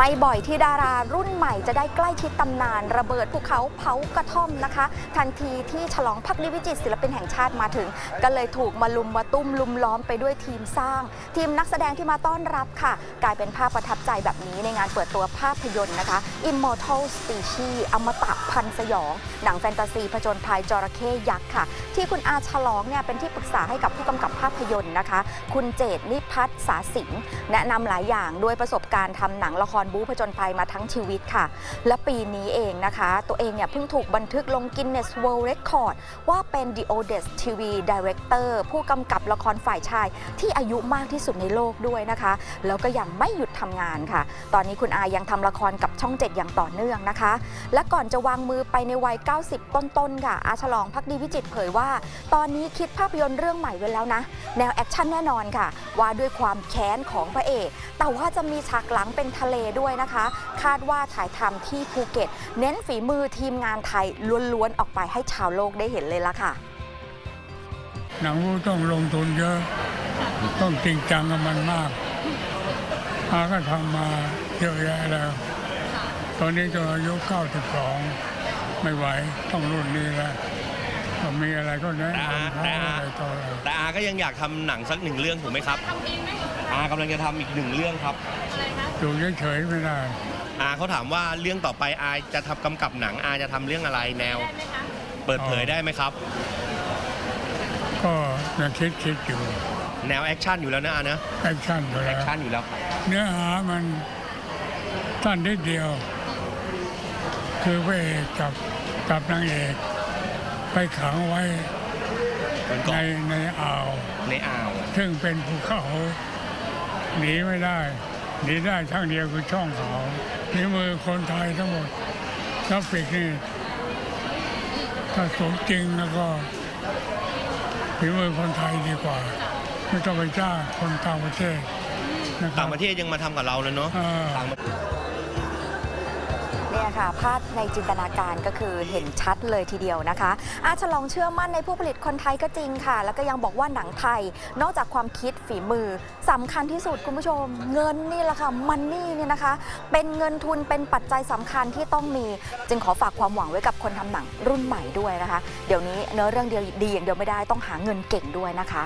ไม่บ่อยที่ดารารุ่นใหม่จะได้ใกล้ชิดตำนาน ระเบิดภูเขาเผากระท่อมนะคะ ทันทีที่ฉลองพักดีวิจิตศิลปินแห่งชาติมาถึง ก็เลยถูกมาลุมมาตุ้มลุมล้อมไปด้วยทีมสร้าง ทีมนักแสดงที่มาต้อนรับค่ะ กลายเป็นภาพประทับใจแบบนี้ในงานเปิดตัวภาพยนตร์นะคะ Immortal Species อมตะพันสยอง หนังแฟนตาซีผจญภัยจระเข้ยักษ์ค่ะ ที่คุณอาฉลองเนี่ยเป็นที่ปรึกษาให้กับผู้กำกับภาพยนตร์นะคะ คุณเจตนิพัฒน์สาสิงแนะนำหลายอย่างด้วยประสบการณ์ทำหนังละครบู๊ผจญภัยมาทั้งชีวิตค่ะ และปีนี้เองนะคะ ตัวเองเนี่ยเพิ่งถูกบันทึกลง Guinness World Record ว่าเป็น The Oldest TV Director ผู้กำกับละครฝ่ายชายที่อายุมากที่สุดในโลกด้วยนะคะ แล้วก็ยังไม่หยุดทำงานค่ะ ตอนนี้คุณอายังทำละครกับช่อง 7 อย่างต่อเนื่องนะคะ และก่อนจะวางมือไปในวัย 90 ต้นๆค่ะอาฉลองพักดีวิจิตรเผยว่า ตอนนี้คิดภาพยนตร์เรื่องใหม่ไว้แล้วนะ แนวแอคชั่นแน่นอนค่ะ ว่าด้วยความแค้นของพระเอก แต่ว่าจะมีฉากหลังเป็นทะเลด้วยนะคะ คาดว่าถ่ายทำที่ภูเก็ต เน้นฝีมือทีมงานไทยล้วนๆออกไปให้ชาวโลกได้เห็นเลยละค่ะ หนังต้องลงทุนเยอะ ต้องจริงจังกับมันมากอาก็ทำมาเยอะแยะแล้ว ตอนนี้จนอายุ92 ไม่ไหวต้องรุ่นนี้แล้ว ก็มีอะไรก็แนะนำเขาแต่อาอะไรต่ออะไรแต่อาก็ยังอยากทำหนังสักหนึ่งเรื่องถูกไหมครับอากำลังจะทำอีกหนึ่งเรื่องครับอยู่เฉยๆไม่ได้ อาเขาถามว่าเรื่องต่อไปอาจะทำกำกับหนังอาจะทำเรื่องอะไรแนวเปิดเผยได้ไหมครับ ก็ยังคิดคิดอยู่แนวแอคชั่นอยู่แล้วนะอานะแอคชั่นไปแอแล้ควชั่นอยู่แล้วครับเนื้อหามันสั้นนิดเดียว คือพระเอกกับกับนางเอก ไปขังไว้บนในเกาะในอ่าว ในอ่าว ซึ่งเป็นภูเขาหนีไม่ได้ หนีได้ช่างเดียวคือช่องเขาฝีมือคนไทยทั้งหมดกราฟิกนี่ถ้าสมจริงแล้วก็ฝีมือคนไทยดีกว่า ไม่ต้องไปจ้างคนต่างประเทศนะครัต่าบงประเทศยังมาทำกับเราเลยเนาะอ่าต่างประเทศเนี่ย ค่ะ ภาพในจินตนาการก็คือเห็นชัดเลยทีเดียวนะคะอาฉลองเชื่อมั่นในผู้ผลิตคนไทยก็จริงค่ะ แล้วก็ยังบอกว่าหนังไทย นอกจากความคิดฝีมือสำคัญที่สุดคุณผู้ชม เงินนี่แหละค่ะมันนี่เนี่ยนะคะ เป็นเงินทุนเป็นปัจจัยสำคัญที่ต้องมี จึงขอฝากความหวังไว้กับคนทำหนังรุ่นใหม่ด้วยนะคะ เดี๋ยวนี้เนื้อเรื่องเดียวดีอย่างเดียวไม่ได้ต้องหาเงินเก่งด้วยนะคะ